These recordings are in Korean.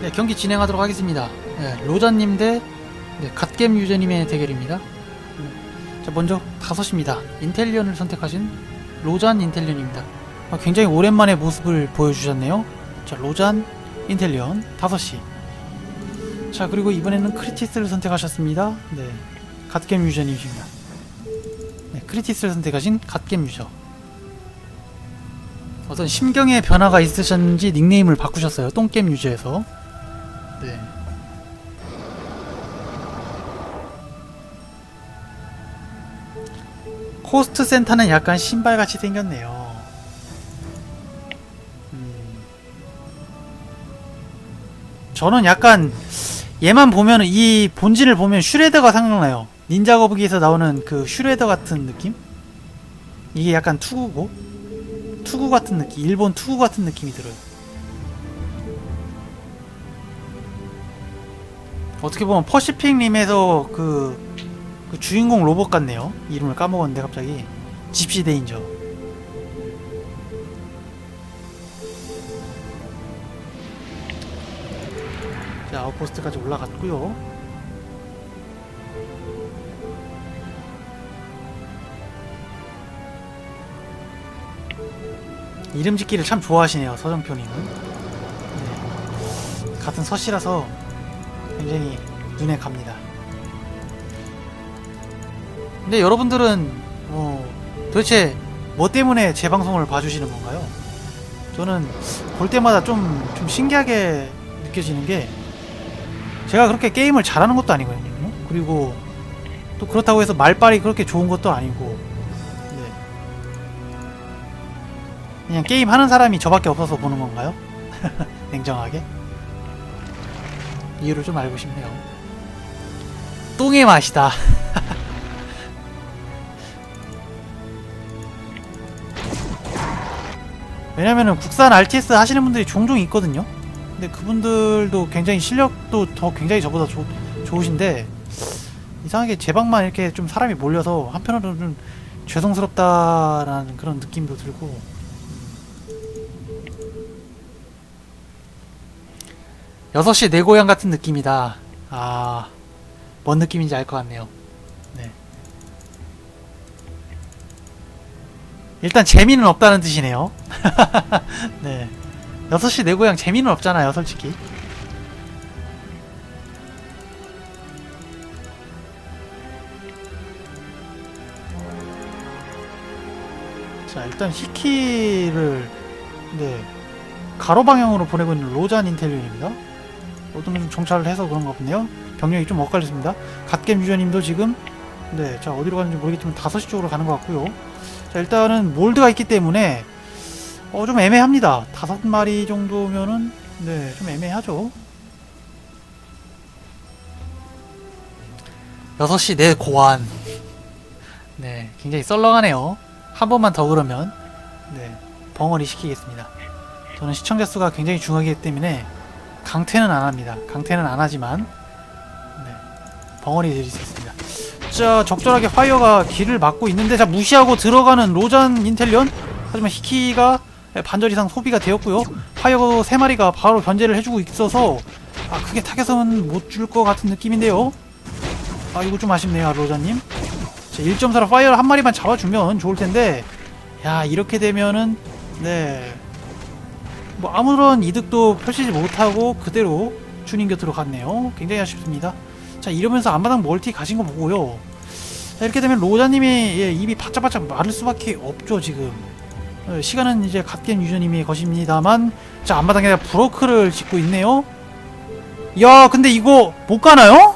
네, 경기 진행하도록 하겠습니다. 네, 로자님 대 네, 갓겜 유저님의 대결입니다. 음, 자, 먼저 5시입니다. 인텔리언을 선택하신 로잔 인텔리언입니다. 아, 굉장히 오랜만에 모습을 보여주셨네요. 자, 로잔 인텔리언 5시. 자, 그리고 이번에는 크리티스를 선택하셨습니다. 네, 갓겜 유저님이십니다. 네, 크리티스를 선택하신 갓겜 유저. 어떤 심경의 변화가 있으셨는지 닉네임을 바꾸셨어요. 똥겜 유저에서. 네. 코스트 센터는 약간 신발같이 생겼네요. 음. 저는 약간 얘만 보면 이 본진을 보면 슈레더가 생각나요. 닌자 거북이에서 나오는 그 슈레더 같은 느낌? 이게 약간 투구고 투구 같은 느낌, 일본 투구 같은 느낌이 들어요. 어떻게 보면 퍼시픽 림에서 그, 그 주인공 로봇 같네요. 이름을 까먹었는데 갑자기 집시 데인저. 자, 아웃포스트까지 올라갔고요. 이름 짓기를 참 좋아하시네요, 서정표님은. 네. 같은 서씨라서 굉장히 눈에 갑니다. 근데 여러분들은 뭐 도대체 뭐 때문에 제 방송을 봐주시는 건가요? 저는 볼 때마다 좀, 좀 신기하게 느껴지는 게 제가 그렇게 게임을 잘하는 것도 아니거든요. 그리고 또 그렇다고 해서 말빨이 그렇게 좋은 것도 아니고 네. 그냥 게임 하는 사람이 저밖에 없어서 보는 건가요? 냉정하게 이유를 좀 알고 싶네요. 똥의 맛이다. 왜냐면은 국산 RTS 하시는 분들이 종종 있거든요. 근데 그분들도 굉장히 실력도 더 굉장히 저보다 좋- 좋으신데 이상하게 제 방만 이렇게 좀 사람이 몰려서 한편으로는 좀 죄송스럽다라는 그런 느낌도 들고 여섯 시내 고향 같은 느낌이다. 아, 뭔 느낌인지 알 것 같네요. 네. 일단 재미는 없다는 뜻이네요. 네. 6시 내 고향 재미는 없잖아요, 솔직히. 자, 일단 히키를 네. 가로 방향으로 보내고 있는 로잔 인텔리언입니다. 어떤 좀 정찰을 해서 그런가 보네요. 병력이 좀 엇갈렸습니다. 갓겜 유저님도 지금 네, 자 어디로 가는지 모르겠지만 5시 쪽으로 가는 것 같고요. 자 일단은 몰드가 있기 때문에 어 좀 애매합니다. 다섯 마리 정도면은 네, 좀 애매하죠. 6시 내 고안. 네, 굉장히 썰렁하네요. 한 번만 더 그러면 네, 벙어리 시키겠습니다. 저는 시청자 수가 굉장히 중요하기 때문에 강퇴는 안 합니다. 강퇴는 안 하지만 네, 벙어리 드릴 수 있습니다. 자, 적절하게 파이어가 길을 막고 있는데 자 무시하고 들어가는 로잔 인텔리언 하지만 히키가 반절 이상 소비가 되었고요. 파이어 세 마리가 바로 견제를 해주고 있어서 아 크게 타겟은 못 줄 것 같은 느낌인데요. 아 이거 좀 아쉽네요, 로자님. 자, 1.4로 파이어 한 마리만 잡아주면 좋을 텐데 야 이렇게 되면은 네. 뭐 아무런 이득도 펼치지 못하고 그대로 주님 곁으로 갔네요. 굉장히 아쉽습니다. 자 이러면서 앞마당 멀티 가신 거 보고요. 자, 이렇게 되면 로자님이 예, 입이 바짝바짝 마를 수밖에 없죠 지금. 어, 시간은 이제 갓겜 유저님의 것입니다만 자 앞마당에 브로크를 짓고 있네요. 야 근데 이거 못 가나요?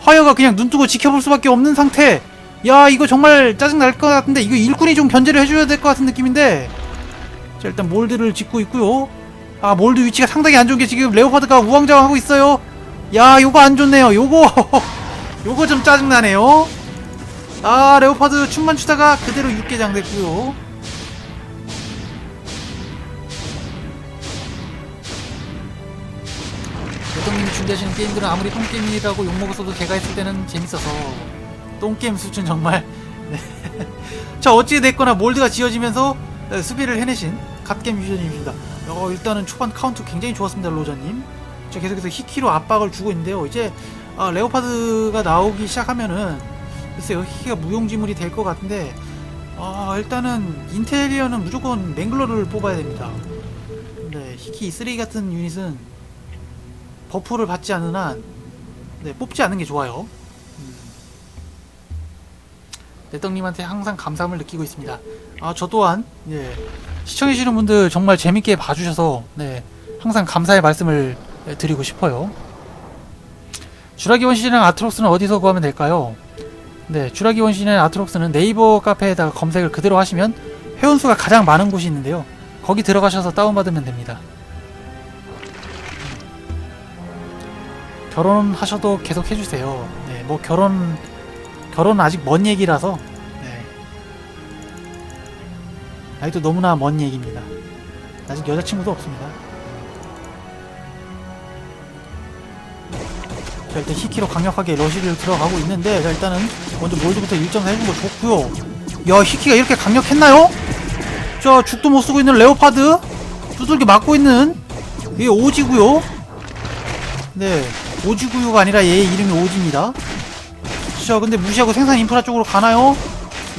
화여가 그냥 눈 뜨고 지켜볼 수밖에 없는 상태. 야 이거 정말 짜증 날 것 같은데 이거 일꾼이 좀 견제를 해줘야 될 것 같은 느낌인데. 자 일단 몰드를 짓고 있고요. 아 몰드 위치가 상당히 안 좋은 게 지금 레오파드가 우왕좌왕하고 있어요. 야 요거 안 좋네요. 요거 요거 좀 짜증 나네요. 아 레오파드 춤만 추다가 그대로 육개장 됐고요. 대통님이 준비하시는 게임들은 아무리 똥게임이라고 욕먹었어도 제가 했을 때는 재밌어서 똥게임 수준 정말 네. 자 어찌됐거나 몰드가 지어지면서 네, 수비를 해내신 갓겜 유저님입니다 어, 일단은 초반 카운트 굉장히 좋았습니다 로저님 자, 계속해서 히키로 압박을 주고 있는데요. 이제 아, 레오파드가 나오기 시작하면은 글쎄요 히키가 무용지물이 될 것 같은데 아, 일단은 인테리어는 무조건 맹글러를 뽑아야 됩니다. 네, 히키 쓰레기 같은 유닛은 버프를 받지 않는 한 네, 뽑지 않는 게 좋아요. 음. 내떡님한테 항상 감사함을 느끼고 있습니다. 아, 저 또한 예, 시청해주시는 분들 정말 재밌게 봐주셔서 네, 항상 감사의 말씀을 드리고 싶어요. 주라기 원신이랑 아트록스는 어디서 구하면 될까요? 네, 주라기 원신의 아트록스는 네이버 카페에다가 검색을 그대로 하시면 회원수가 가장 많은 곳이 있는데요. 거기 들어가셔서 다운받으면 됩니다. 결혼하셔도 계속 해주세요. 네, 뭐 결혼 결혼은 아직 먼 얘기라서 네. 아직도 너무나 먼 얘기입니다. 아직 여자친구도 없습니다. 자, 일단 히키로 강력하게 러시를 들어가고 있는데 자, 일단은 먼저 몰드부터 1.4 해준 거 좋고요. 야 히키가 이렇게 강력했나요? 자 죽도 못 쓰고 있는 레오파드 두들겨 맞고 있는 이게 오지고요. 네 오지구유가 아니라 얘 이름이 오지입니다. 자 근데 무시하고 생산 인프라 쪽으로 가나요?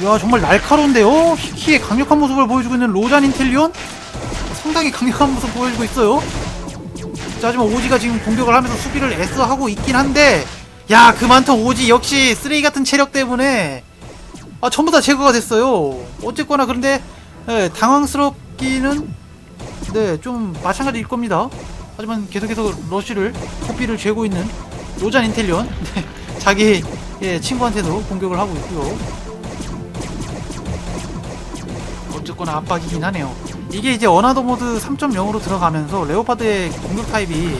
야 정말 날카로운데요? 히키의 강력한 모습을 보여주고 있는 로잔 인텔리온? 상당히 강력한 모습 보여주고 있어요. 자 하지만 오지가 지금 공격을 하면서 수비를 애써 하고 있긴 한데 야그 많던 오지 역시 쓰레기 같은 체력 때문에 아 전부 다 제거가 됐어요. 어쨌거나 그런데 예, 당황스럽기는 네 좀 마찬가지일 겁니다. 하지만 계속해서 러쉬를 코피를 죄고 있는 로잔 인텔리온 네, 자기 예, 친구한테도 공격을 하고 있고요. 어쨌거나 압박이긴 하네요. 이게 이제 어나더 모드 3.0으로 들어가면서 레오파드의 공격 타입이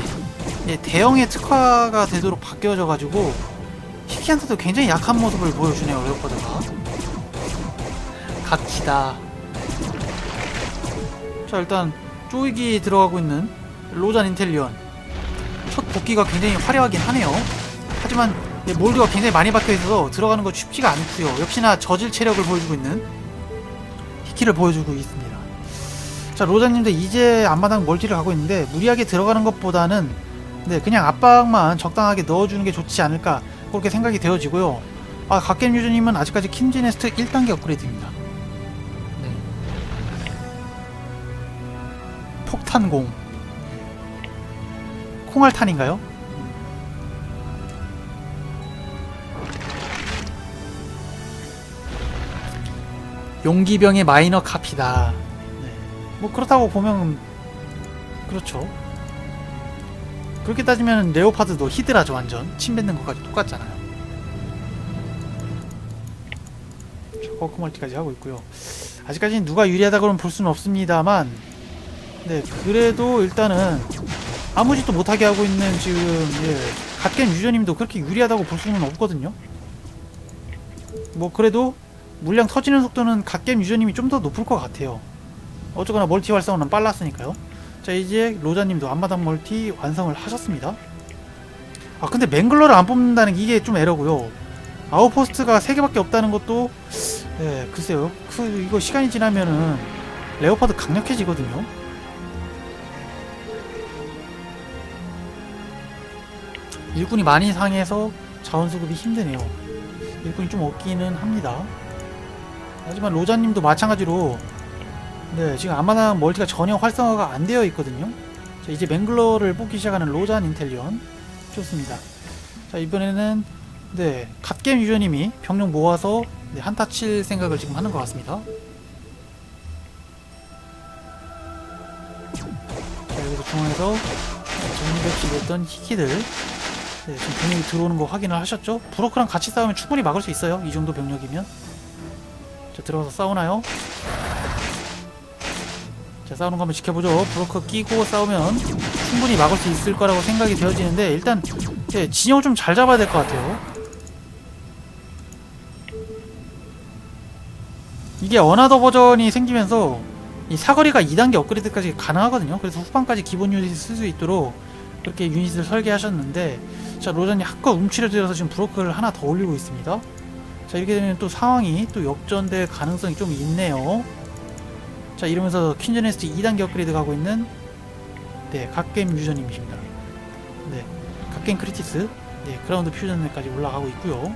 예, 대형의 특화가 되도록 바뀌어져 가지고 히키한테도 굉장히 약한 모습을 보여주네요 레오파드가. 각기다. 자 일단 쪼이기 들어가고 있는 로잔 인텔리언 첫 복귀가 굉장히 화려하긴 하네요. 하지만 예, 몰드가 굉장히 많이 박혀 있어서 들어가는 거 쉽지가 않고요. 역시나 저질 체력을 보여주고 있는 히키를 보여주고 있습니다. 자 로자님도 이제 앞마당 멀티를 하고 있는데 무리하게 들어가는 것보다는 네 그냥 압박만 적당하게 넣어주는 게 좋지 않을까 그렇게 생각이 되어지고요. 아 갓겜 유저님은 아직까지 킨지네스트 1단계 업그레이드입니다. 네. 폭탄공 콩알탄인가요? 용기병의 마이너 카피다. 네. 뭐 그렇다고 보면 그렇죠. 그렇게 따지면 레오파드도 히드라죠 완전 침 뱉는 것까지 똑같잖아요. 거크 멀티까지 하고 있고요. 아직까지는 누가 유리하다 그러면 볼 수는 없습니다만, 네 그래도 일단은 아무 짓도 못하게 하고 있는 지금 예, 갓겜 유저님도 그렇게 유리하다고 볼 수는 없거든요. 뭐 그래도 물량 터지는 속도는 갓겜 유저님이 좀 더 높을 것 같아요. 어쨌거나 멀티 활성은 빨랐으니까요. 자 이제 로자님도 앞마당 멀티 완성을 하셨습니다. 아 근데 맹글러를 안 뽑는다는 게 이게 좀 에러고요. 아웃포스트가 3개밖에 없다는 것도 예 글쎄요 그 이거 시간이 지나면은 레오파드 강력해지거든요. 일꾼이 많이 상해서 자원 수급이 힘드네요. 일꾼이 좀 없기는 합니다. 하지만 로자님도 마찬가지로 네 지금 아마나 멀티가 전혀 활성화가 안 되어 있거든요. 자, 이제 맹글러를 뽑기 시작하는 로잔 인텔리언 좋습니다. 자 이번에는 네 갓겜 유저님이 병력 모아서 네, 한타 칠 생각을 지금 하는 것 같습니다. 자 여기서 중앙에서 정리백식했던 히키들 네, 지금 병력이 들어오는 거 확인을 하셨죠? 브로크랑 같이 싸우면 충분히 막을 수 있어요. 이 정도 병력이면. 자, 들어가서 싸우나요? 자, 싸우는 거 한번 지켜보죠. 브로커 끼고 싸우면 충분히 막을 수 있을 거라고 생각이 되어지는데, 일단, 예, 진영을 좀 잘 잡아야 될 것 같아요. 이게 어나더 버전이 생기면서, 이 사거리가 2단계 업그레이드까지 가능하거든요. 그래서 후반까지 기본 유닛을 쓸 수 있도록 그렇게 유닛을 설계하셨는데, 자 로전이 한껏 움츠려 들어서 지금 브로커를 하나 더 올리고 있습니다. 자 이렇게 되면 또 상황이 또 역전될 가능성이 좀 있네요. 자 이러면서 퀸즈네스트 2단계 업그레이드 가고 있는 네 갓게임 유저님이십니다. 네, 갓겐 크리티스, 네, 그라운드 퓨전까지 올라가고 있고요.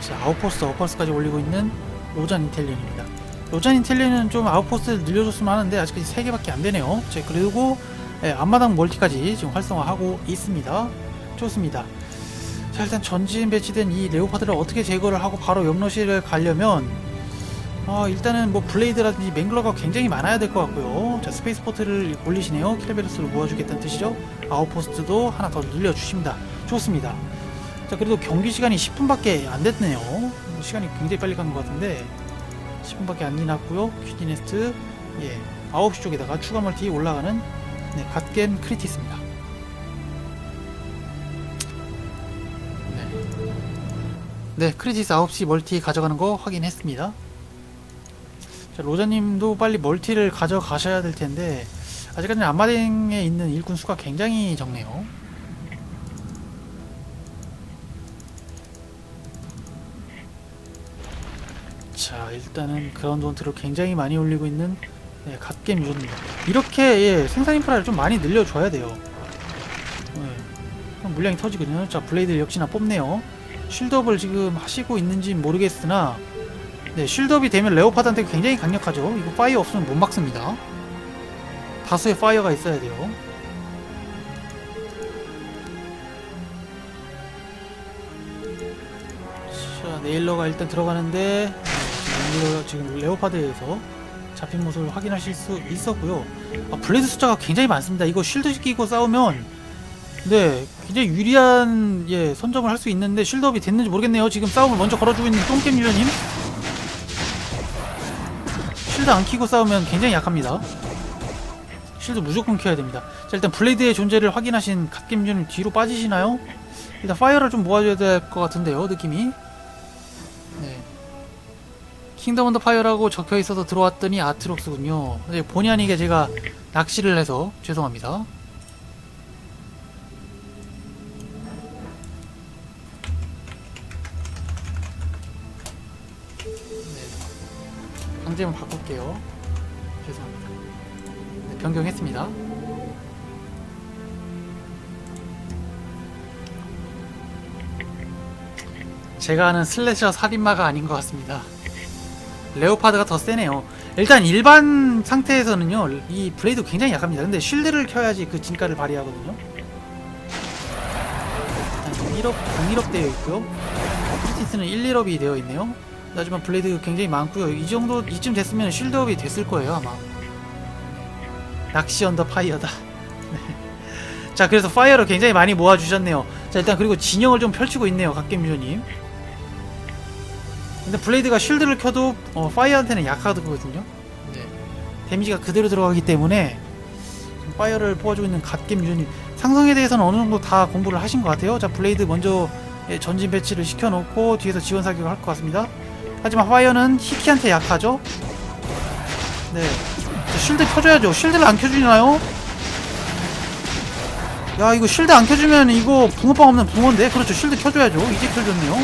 자, 아웃포스트 어퍼스까지 올리고 있는 로잔 인텔리언입니다. 로잔 인텔리언은 좀 아웃포스트를 늘려줬으면 하는데 아직까지 3개밖에 안 되네요. 자, 그리고 예, 앞마당 멀티까지 지금 활성화하고 있습니다. 좋습니다. 자, 일단 전진 배치된 이 레오파드를 어떻게 제거를 하고 바로 옆러시를 가려면 어, 일단은 뭐 블레이드라든지 맹글러가 굉장히 많아야 될 것 같고요. 자, 스페이스 포트를 올리시네요. 킬베르스를 모아주겠다는 뜻이죠. 아웃포스트도 하나 더 늘려주십니다. 좋습니다. 자, 그래도 경기 시간이 10분밖에 안 됐네요. 시간이 굉장히 빨리 간 것 같은데 10분밖에 안 지났고요. 퀴디네스트 예, 9시 쪽에다가 추가 멀티 올라가는 네, 갓겜 크리티스입니다. 네. 네, 크리티스 9시 멀티 가져가는 거 확인했습니다. 자, 로자님도 빨리 멀티를 가져가셔야 될 텐데 아직까지는 안마댕에 있는 일꾼 수가 굉장히 적네요. 자 일단은 그라운드 원트를 굉장히 많이 올리고 있는 네, 갓겜 유저입니다. 이렇게 예, 생산 인프라를 좀 많이 늘려줘야 돼요. 네, 그럼 물량이 터지거든요. 자 블레이드 역시나 뽑네요. 쉴드업을 지금 하시고 있는지 모르겠으나 네, 쉴드업이 되면 레오파드한테 굉장히 강력하죠. 이거 파이어 없으면 못 막습니다. 다수의 파이어가 있어야 돼요. 자, 네일러가 일단 들어가는데 네, 네일러 지금 레오파드에서 잡힌 모습을 확인하실 수 있었고요. 아, 블레이드 숫자가 굉장히 많습니다. 이거 쉴드 끼고 싸우면 네 굉장히 유리한 예 선점을 할 수 있는데 쉴드업이 됐는지 모르겠네요. 지금 싸움을 먼저 걸어주고 있는 똥겜 유저님 쉴드 안 키고 싸우면 굉장히 약합니다. 쉴드 무조건 켜야 됩니다. 자 일단 블레이드의 존재를 확인하신 갓겜 유저님 뒤로 빠지시나요? 일단 파이어를 좀 모아줘야 될 것 같은데요 느낌이 네. 킹덤 언더 파이어라고 적혀 있어서 들어왔더니 아트록스군요. 네, 본의 아니게 제가 낚시를 해서 죄송합니다. 네. 강제만 바꿀게요. 죄송합니다. 네, 변경했습니다. 제가 아는 슬래셔 살인마가 아닌 것 같습니다. 레오파드가 더 세네요. 일단 일반 상태에서는요, 이 블레이드 굉장히 약합니다. 근데 쉴드를 켜야지 그 진가를 발휘하거든요. 일단 1업, 공1업 되어 있고요. 크리티스는 1, 1업이 되어 있네요. 하지만 블레이드 굉장히 많고요. 이 정도, 이쯤 됐으면 쉴드업이 됐을 거예요, 아마. 낚시 언더 파이어다. 네. 자, 그래서 파이어를 굉장히 많이 모아주셨네요. 자, 일단 그리고 진영을 좀 펼치고 있네요, 각겜유저님. 근데 블레이드가 쉴드를 켜도 어, 파이어한테는 약하거든요. 네. 데미지가 그대로 들어가기 때문에 지금 파이어를 뽑아주고 있는 갓겜 유저님 상성에 대해서는 어느 정도 다 공부를 하신 것 같아요. 자 블레이드 먼저 예, 전진 배치를 시켜놓고 뒤에서 지원 사격을 할 것 같습니다. 하지만 파이어는 히키한테 약하죠. 네. 자, 쉴드 켜줘야죠. 쉴드를 안 켜주나요? 야 이거 쉴드 안 켜주면 이거 붕어빵 없는 붕어인데 그렇죠 쉴드 켜줘야죠 이제 켜줬네요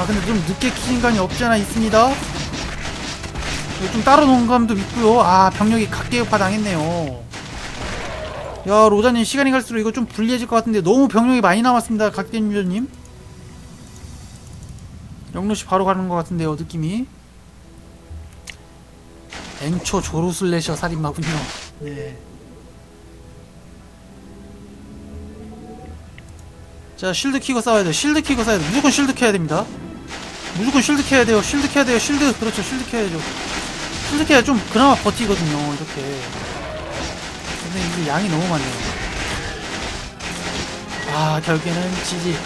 아 근데 좀 늦게 키신 감이 없지 않아 있습니다. 좀 따로 놓은 감도 있고요. 아 병력이 각계역파 당했네요. 야 로자님 시간이 갈수록 이거 좀 불리해질 것 같은데 너무 병력이 많이 남았습니다 각계님 유저님. 영로씨 바로 가는 것 같은데요 느낌이. 앵초 조로슬래셔 살인마군요. 네. 자 쉴드 키고 싸워야 돼요 쉴드 키고 싸워야 돼요 무조건 쉴드 켜야 됩니다 무조건 쉴드 켜야 돼요. 쉴드 켜야 돼요. 쉴드. 그렇죠. 쉴드 켜야죠. 쉴드 켜야 좀 그나마 버티거든요 이렇게. 근데 이게 양이 너무 많네요. 아 결국에는 지지.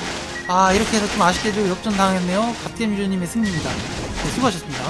아 이렇게 해서 좀 아쉽게도 역전 당했네요. 갓겜 유저님의 승리입니다. 네, 수고하셨습니다